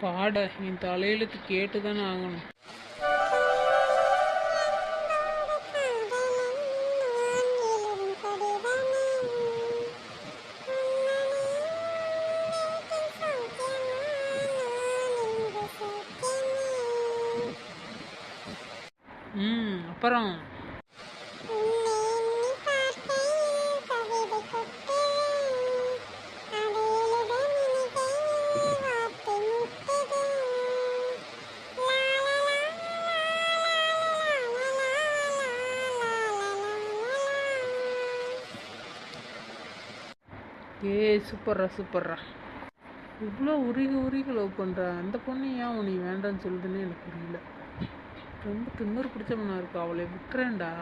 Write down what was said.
பாட என் தலையெழுத்து கேட்டு தானே ஆகணும். ம் அப்புறம்? ஏய் சூப்பர்ரா சூப்பர்ரா. இவ்வளோ உருகி உருகி லவ் பண்ணுற அந்த பொண்ணு ஏன் உன்னை வேண்டாம்னு சொல்லுதுன்னு எனக்கு புரியல. ரொம்ப திமிரு பிடிச்சவனா இருக்கா அவளை விட்டுறேன்டா.